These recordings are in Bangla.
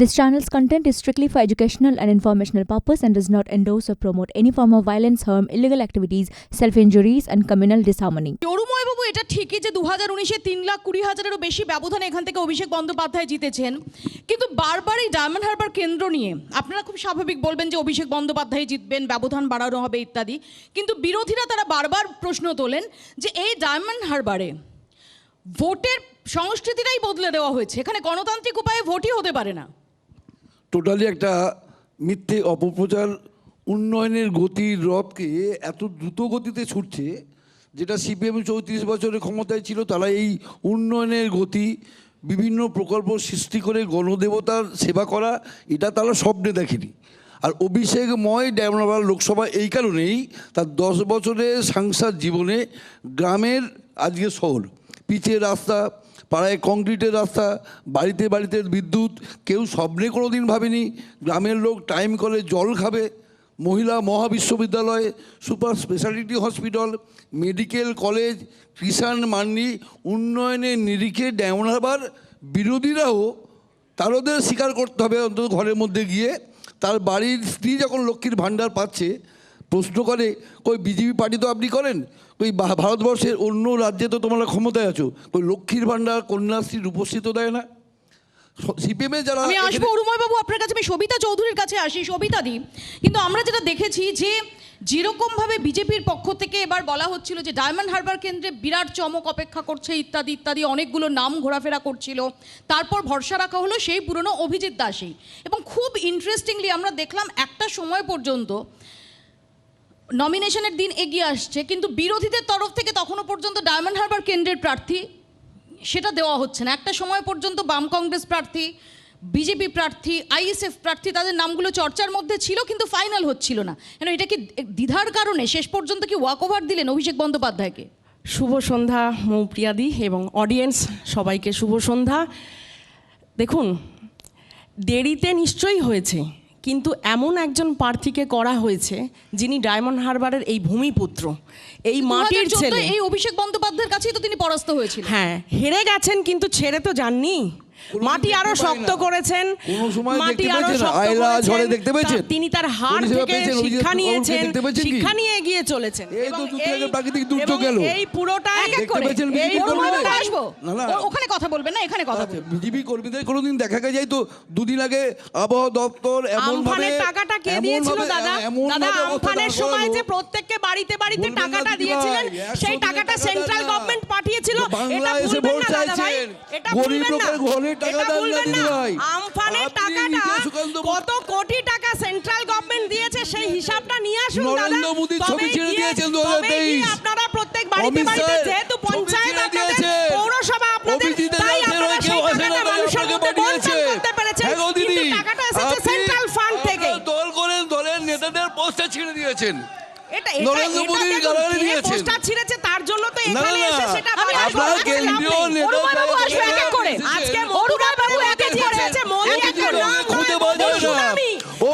This channel's content is strictly for educational and informational purpose and does not endorse or promote any form of violence, harm, illegal activities, self-injuries and communal disharmony. বাবু এটা ঠিকই যে দু হাজার উনিশে তিন লাখ কুড়ি হাজারেরও বেশি ব্যবধানে এখান থেকে অভিষেক বন্দ্যোপাধ্যায় জিতেছেন। কিন্তু বারবার এই ডায়মন্ড হারবার কেন্দ্র নিয়ে আপনারা খুব স্বাভাবিক বলবেন যে অভিষেক বন্দ্যোপাধ্যায় জিতবেন ব্যবধান বাড়ানো হবে ইত্যাদি। কিন্তু বিরোধীরা তারা বারবার প্রশ্ন তোলেন যে এই ডায়মন্ড হারবারে ভোটের সংস্কৃতিটাই বদলে দেওয়া হয়েছে। এখানে গণতান্ত্রিক উপায়ে ভোটই হতে পারে না। টোটালি একটা মিথ্যে অপপ্রচার উন্নয়নের গতির রথকে এত দ্রুত গতিতে ছুটছে, যেটা সিপিএম চৌত্রিশ বছরের ক্ষমতায় ছিল, তারা এই উন্নয়নের গতি, বিভিন্ন প্রকল্প সৃষ্টি করে গণদেবতার সেবা করা, এটা তারা স্বপ্নে দেখেনি। আর অভিষেকময় ড্যামরাবার লোকসভা এই কারণেই তার দশ বছরের সাংসদ জীবনে গ্রামের আজকে শহর, পিচের রাস্তা পাড়ায় কংক্রিটের রাস্তা, বাড়িতে বাড়িতে বিদ্যুৎ, কেউ স্বপ্নে কোনো দিন ভাবেনি গ্রামের লোক টাইম কলে জল খাবে। মহিলা মহাবিশ্ববিদ্যালয়, super speciality hospital, medical college, Kisan Mandi উন্নয়নের নিরিখে ড্যামনাবার বিরোধীরাও তারদের স্বীকার করতে হবে অন্তত ঘরের মধ্যে গিয়ে। তার বাড়ির স্ত্রী যখন লক্ষ্মীর ভাণ্ডার পাচ্ছে, প্রশ্ন করে, কই, বিজেপি পার্টি তো আপনি করেন? ওই ভারতবর্ষের অন্য রাজ্যে তো তোমরা ক্ষমতায় আছো। ওই লক্ষ্মীর ভাণ্ডার কন্যাশ্রী রূপশ্রী তো দেয় না। সিপিএমে যারা আমি আসব অরুময় বাবু আপনার কাছে আমি সবিতা চৌধুরীর কাছে আসি সবিতা দি। কিন্তু আমরা যেটা দেখেছি যে যেরকম ভাবে বিজেপির পক্ষ থেকে এবার বলা হচ্ছিল যে ডায়মন্ড হারবার কেন্দ্রে বিরাট চমক অপেক্ষা করছে ইত্যাদি ইত্যাদি অনেকগুলো নাম ঘোরাফেরা করছিল। তারপর ভরসা রাখা হলো সেই পুরনো অভিজিৎ দাসী এবং খুব ইন্টারেস্টিংলি আমরা দেখলাম একটা সময় পর্যন্ত নমিনেশনের দিন এগিয়ে আসছে, কিন্তু বিরোধীদের তরফ থেকে তখনও পর্যন্ত ডায়মন্ড হারবার কেন্দ্রের প্রার্থী সেটা দেওয়া হচ্ছে না। একটা সময় পর্যন্ত বাম কংগ্রেস প্রার্থী, বিজেপি প্রার্থী, আইএসএফ প্রার্থী, তাদের নামগুলো চর্চার মধ্যে ছিল, কিন্তু ফাইনাল হচ্ছিল না। কেন, এটা কি দ্বিধার কারণে? শেষ পর্যন্ত কি ওয়াক ওভার দিলেন অভিষেক বন্দ্যোপাধ্যায়কে? শুভ সন্ধ্যা, মৌপ্রিয়াদি এবং অডিয়েন্স সবাইকে শুভ সন্ধ্যা। দেখুন, দেরিতে নিশ্চয়ই হয়েছে। কিন্তু এমন একজন প্রার্থীকে করা হয়েছে যিনি ডায়মন্ড হারবারের এই ভূমিপুত্র। এই মাটির ছেলে। এই অভিষেক বন্দ্যোপাধ্যায়ের কাছেই তো তিনি পরাস্ত হয়েছিলেন। হ্যাঁ হেরে গেছেন কিন্তু ছেড়ে তো যাননি। মাটি আরও শক্ত করেছেন। মাটি আরও শক্ত দেখতে পেয়েছেন? তিনি তার হার থেকে শিক্ষা নিয়েছেন? শিক্ষা নিয়ে এগিয়ে চলেছেন। প্রাকৃতিক দুর্যোগ এলো। এই পুরোটাই এক এক করে এই ওখানে কথা বলবেন না এখানে কথা আচ্ছা, বিজেপি কর্মীদের কোনোদিন দেখা যায় তো? দুদিন আগে আবহাওয়া দপ্তর এমন ভাবে টাকাটা কে দিয়েছিল দাদা? দাদা আমফানের সময় যে প্রত্যেককে বাড়িতে বাড়িতে টাকাটা দিয়েছিলেন সেই টাকাটা সেন্ট্রাল গভর্নমেন্ট বাংলা এসে ভোট দাদা ভাই। চাইছেন। গরিব লোকের ঘরে টাকা দেন না না। দিদিভাই। আমফানের টাকাটা কত কোটি টাকা সেন্ট্রাল গভর্নমেন্ট দিয়েছে সেই হিসাবটা নিয়ে আসুন দাদা। নরেন্দ্র মোদীর ছবি ছেড়ে দিয়েছেন তবেই গিয়ে 2023 আপনারা প্রত্যেক বাড়িতে বাড়িতে যেহেতু পঞ্চায়েত আপনাদের পৌরসভা আপনাদের তাই আপনারা সেই টাকাটা মানুষের মধ্যে বন্টন করতে পেরেছেন। হ্যাঁ দিদি, কিন্তু টাকাটা এসেছে সেন্ট্রাল ফান্ড থেকে। দল করেন দলের নেতাদের পোস্টে ছেড়ে দিয়েছেন। এটা নরেন্দ্র মোদীর গালাগালি দিয়েছেন। পোস্টার ছিঁড়েছে তার জন্য তো এখানে এসে সেটা আপনার কেন্দ্রীয় নেতা অরুণময় বাবু আসবে এক এক করে। আজকে অরুণময় বাবু এক এক করে। দিয়েছে মোদি এক এক একটা নাম খুদে নয়, বাজায় মোদি না। সুনামি।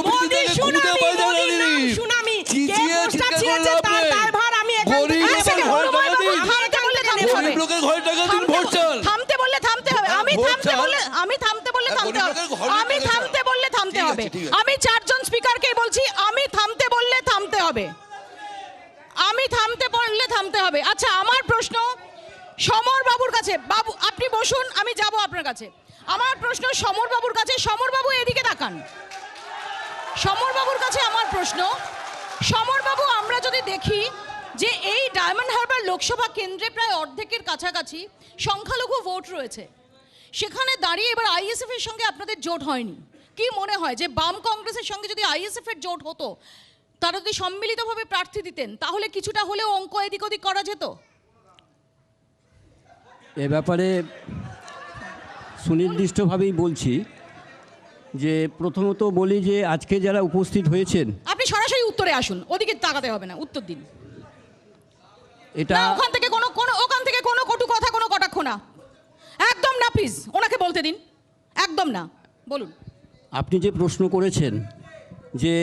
মোদি সুনামি, মোদি নাম সুনামি। কে পোস্টার ছিঁড়েছে করে তার নেই। আমি এখান থেকে- বাবু। থামতে বললে থামতে হবে। লোকের ঘরে টাকা দিন ভোট চাল থামতে বললে থামতে হবে আমি থামতে বললে আমি থামতে বললে থামতে হবে গরিব লোকের ঘরে আমি থামতে বললে থামতে হবে আমি চারজন স্পিকারকেই বলছি আমি থামতে বললে থামতে হবে আমি থামতে বললে থামতে হবে আচ্ছা আমার প্রশ্ন সমর বাবুর কাছে, বাবু, আপনি বসুন, আমি যাব আপনার কাছে। আমার প্রশ্ন সমর বাবুর কাছে, সমর বাবু এদিকে তাকান। সমর বাবুর কাছে আমার প্রশ্ন, সমর বাবু, আমরা যদি দেখি যে এই ডায়মন্ড হারবার লোকসভা কেন্দ্রে প্রায় অর্ধেকের কাছাকাছি সংখ্যালঘু ভোট রয়েছে, সেখানে দাঁড়িয়ে এবার আইএসএফ এর সঙ্গে আপনাদের জোট হয়নি। কি মনে হয় যে বাম কংগ্রেসের সঙ্গে যদি আইএসএফ এর জোট হতো, তারা যদি সম্মিলিতভাবে প্রার্থী দিতেন, তাহলে কিছুটা হলেও অঙ্ক এদিক ওদিক করা যেত? এ ব্যাপারে সুনির্দিষ্টভাবেই বলছি যে প্রথমত বলি যে আজকে যারা উপস্থিত হয়েছেন আপনি সরাসরি উত্তরে আসুন ওদিকে তাকাতে হবে না উত্তর দিন। এটা ওখান থেকে কোনো কোনো ওখান থেকে কোনো কটু কথা কোনো কটাক্ষ না। একদম না প্লিজ ওনাকে বলতে দিন। একদম না বলুন। আপনি যে প্রশ্ন করেছেন যে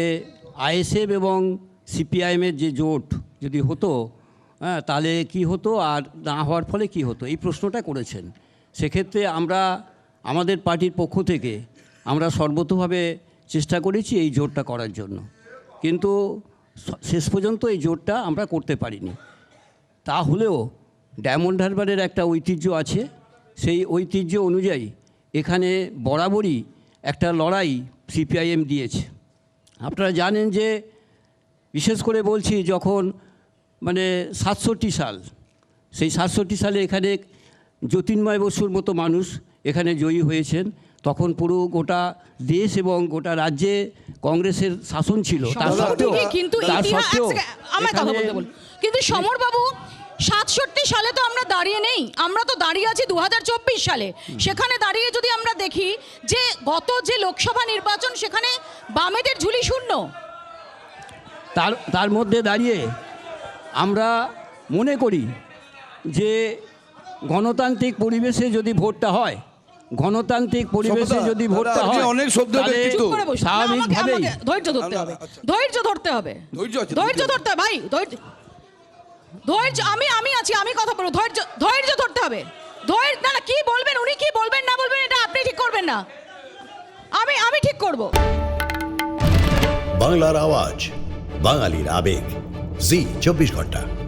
আইএসএফ এবং সিপিআইএমের যে জোট যদি হতো তাহলে কি হতো আর না হওয়ার ফলে কি হতো? এই প্রশ্নটা করেছেন। সেক্ষেত্রে আমরা, আমাদের পার্টির পক্ষ থেকে আমরা সর্বতোভাবে চেষ্টা করেছি এই জোটটা করার জন্য। কিন্তু শেষ পর্যন্ত এই জোটটা আমরা করতে পারিনি। তা হলেও ডায়মন্ড হারবারের একটা ঐতিহ্য আছে। সেই ঐতিহ্য অনুযায়ী এখানে বরাবরই একটা লড়াই সিপিআইএম দিয়েছে। আপনারা জানেন যে, বিশেষ করে বলছি যখন মানে সাতষট্টি সাল। সেই সাতষট্টি সালে এখানে জ্যোতির্ময় বসুর মতো মানুষ এখানে জয়ী হয়েছেন। তখন পুরো গোটা দেশ এবং গোটা রাজ্যে কংগ্রেসের শাসন ছিল। তা সত্ত্বেও কিন্তু তার সত্ত্বেও আমার কথা বলতে বলুন কিন্তু সমর বাবু সাতষট্টি সালে তো আমরা দাঁড়িয়ে নেই। আমরা তো দাঁড়িয়ে আছি দু হাজার চব্বিশ সালে। সেখানে দাঁড়িয়ে যদি আমরা দেখি যে গত যে লোকসভা নির্বাচন সেখানে বামেদের ঝুলি শূন্য। তার তার মধ্যে দাঁড়িয়ে আমরা মনে করি যে গণতান্ত্রিক পরিবেশে যদি ভোটটা হয় গণতান্ত্রিক পরিবেশে যদি ভোটটা হয় অনেক। না, আমাকে- স্বাভাবিকভাবেই ধৈর্য ধরতে হবে। আচ্ছা। ধৈর্য ধরতে হবে। ধৈর্য। ধরতে হবে ভাই ধৈর্য। ধৈর্য আমি আমি আছি আমি কথা বলব। ধৈর্য ধৈর্য ধরতে হবে। ধৈর্য না না কি বলবেন উনি কি বলবেন না বলবেন এটা আপনি ঠিক করবেন না। আমি আমি ঠিক করব। বাংলার আওয়াজ বাঙালির আবেগ। জি চব্বিশ ঘণ্টা।